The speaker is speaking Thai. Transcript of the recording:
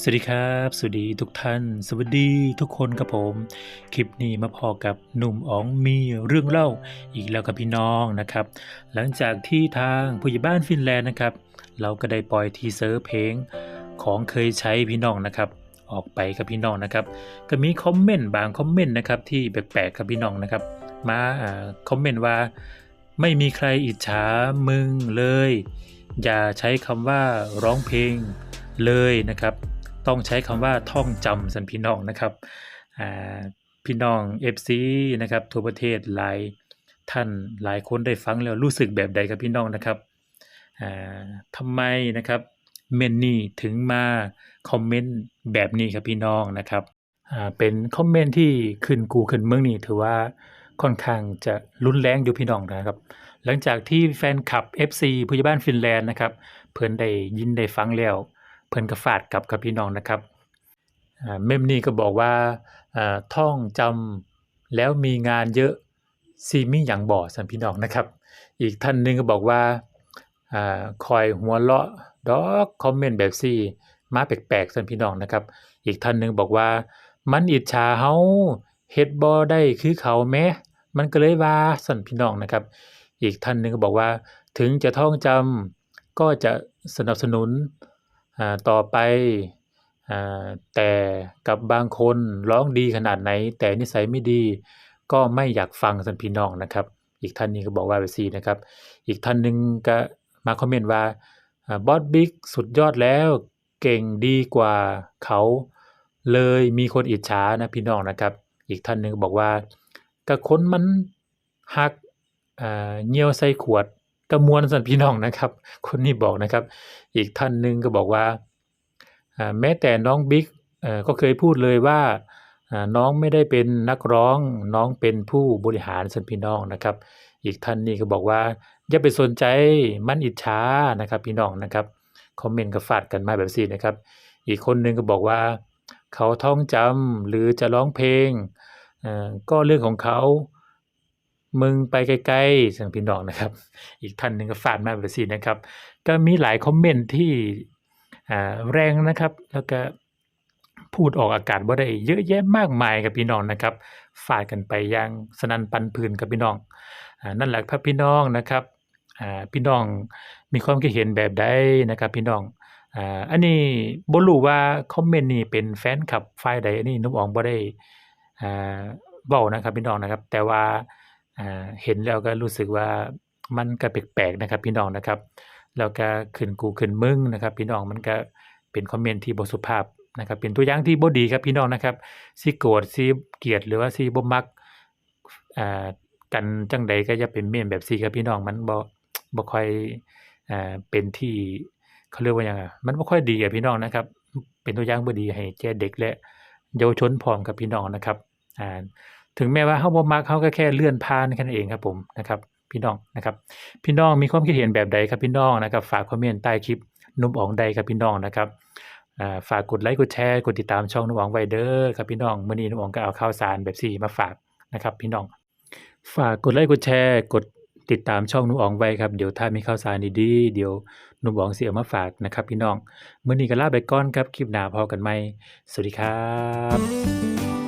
สวัสดีครับ สวัสดีทุกท่าน สวัสดีทุกคนครับผม คลิปนี้มาพอกับหนุ่มอ๋องมีเรื่องเล่าอีกแล้วกับพี่น้องนะครับ หลังจากที่ทางผู้ใหญ่บ้านฟินแลนด์นะครับ เราก็ได้ปล่อยทีเซอร์เพลงของเคยใช้พี่น้องนะครับ ออกไปกับพี่น้องนะครับ ก็มีคอมเมนต์บางคอมเมนต์นะครับที่แปลกๆกับพี่น้องนะครับ มาอ่าคอมเมนต์ว่าไม่มีใครอิจฉามึงเลย อย่าใช้คำว่าร้องเพลงเลยนะครับ ต้องใช้คำว่าท่องจำสันพี่น้องนะครับพี่น้อง FC นะครับทั่วประเทศหลายท่านหลายคนได้ฟังแล้วรู้สึกแบบใดครับพี่น้องนะครับอ่าทำไมนะครับเมนนี่ถึงมาคอมเมนต์แบบนี้ครับพี่น้องนะครับเป็นคอมเมนต์ที่ขึ้นกูขึ้นเมืองนี่ถือว่าค่อนข้างจะรุนแรงอยู่พี่น้องนะครับ หลังจากที่แฟนคลับ FC ผู้ใหญ่บ้านฟินแลนด์นะครับ เพิ่นได้ยินได้ฟังแล้ว พิ่นก็ฟาดกับกับพี่น้องนะครับเมมนี่ก็บอกว่าท่องจำแล้วมีงานเยอะซีมีหยังบ่อสันพี่น้องนะครับ อีกท่านหนึงก็บอกว่าอคอยหัวเราะดอกคอมเมนต์แบบซี่มาแปลกๆสันพี่น้องนะครับ อีกท่านหนึงบอกว่า มันอิจฉาเฮาเฮ็ดบ่ได้คือเขาแหมมันก็เลยว่าสันพี่น้องนะครับ อีกท่านหนึงก็บอกว่า ถึงจะท่องจำก็จะสนับสนุน ต่อไปอ่าแต่กับบางคนร้องดีขนาดไหน แต่นิสัยไม่ดีก็ไม่อยากฟังสันพี่น้องนะครับ อีกท่านนี้ก็บอกว่าแบบซี่นะครับ อีกท่านหนึ่งก็มาคอมเมนต์ว่าบอสบิ๊กสุดยอดแล้วเก่งดีกว่าเขาเลยมีคนอิจฉานะพี่น้องนะครับ อีกท่านหนึ่งบอกว่าก็คนมันหักอ่าเหี่ยวใส่ขวด กระมวลสันพี่น้องนะครับ คนนี้บอกนะครับ อีกท่านหนึ่งก็บอกว่าแม้แต่น้องบิ๊กก็เคยพูดเลยว่าน้องไม่ได้เป็นนักร้องน้องเป็นผู้บริหารสันพี่น้องนะครับ อีกท่านนี้ก็บอกว่า อย่าไปสนใจมันอิจฉานะครับ พี่น้องนะครับคอมเมนต์ก็ฟาดกันมาแบบนี้นะครับ อีกคนหนึ่งก็บอกว่า เขาท่องจำหรือจะร้องเพลงก็เรื่องของเขา มึงไปไกลๆสียงพี่น้องนะครับ อีกท่านหนึ่งก็ฟาดมาแบบนี้นะครับ ก็มีหลายคอมเมนต์ที่อ่าแรงนะครับ แล้วก็พูดออกอากาศบ่ได้เยอะแยะมากมายกับพี่น้องนะครับฟาดกันไปอย่างสนั่นปันพื้นกับพี่น้องอ่านั่นแหละครับพี่น้องนะครับอ่าพี่น้องมีความคิดเห็นแบบใดนะครับ พี่น้องอ่าอันนี้บ่รู้ว่าคอมเมนต์นี้เป็นแฟนคลับฝ่ายใดอันนี้นุ่มอ๋องบ่ได้อ่าเว้านะครับพี่น้องนะครับ แต่ว่า เห็นแล้วก็รู้สึกว่ามันก็แปลกๆนะครับ พี่น้องนะครับแล้วก็ขึ้นกูขึ้นมึงนะครับ พี่น้องมันก็เป็นคอมเมนต์ที่บสุภาพนะครับ เป็นตัวอย่างที่บ่ดีครับพี่น้องนะครับสิโกรธสิเกลียดหรือว่าสิบ่มักอ่ากันจังใดก็อย่าไปเม้นแบบซีครับพี่น้องมันบ่บ่ค่อยอ่าเป็นที่เขาเรียกว่ายังอะมันบ่ค่อยดีอะพี่น้องนะครับ เป็นตัวอย่างบ่ดีให้แก่เด็กและเยาวชนพร้อมครับพี่น้องนะครับอ่า ถึงแม้ว่าเฮาบ่มักเฮาก็แค่เลื่อนผ่านแค่นั้นเองครับผมนะครับ พี่น้องนะครับ พี่น้องมีความคิดเห็นแบบใดครับพี่น้องนะครับ ฝากคอมเมนต์ใต้คลิปนุ่มอ๋องใดครับพี่น้องนะครับฝากกดไลค์กดแชร์กดติดตามช่องนุ่มอ๋องไวเด้อครับพี่น้องมื้อนี้นุ่มอ๋องก็เอาข่าวสารแบบซี่มาฝากนะครับ พี่น้อง ฝากกดไลค์กดแชร์กดติดตามช่องนุ่มอ๋องไว้ครับเดี๋ยวถ้ามีข่าวสารดีๆเดี๋ยวนุ่มอ๋องสิเอามาฝากนะครับ พี่น้องมื้อนี้ก็ลาไปก่อนครับคลิปหน้าพอกันใหมสวัสดีครับ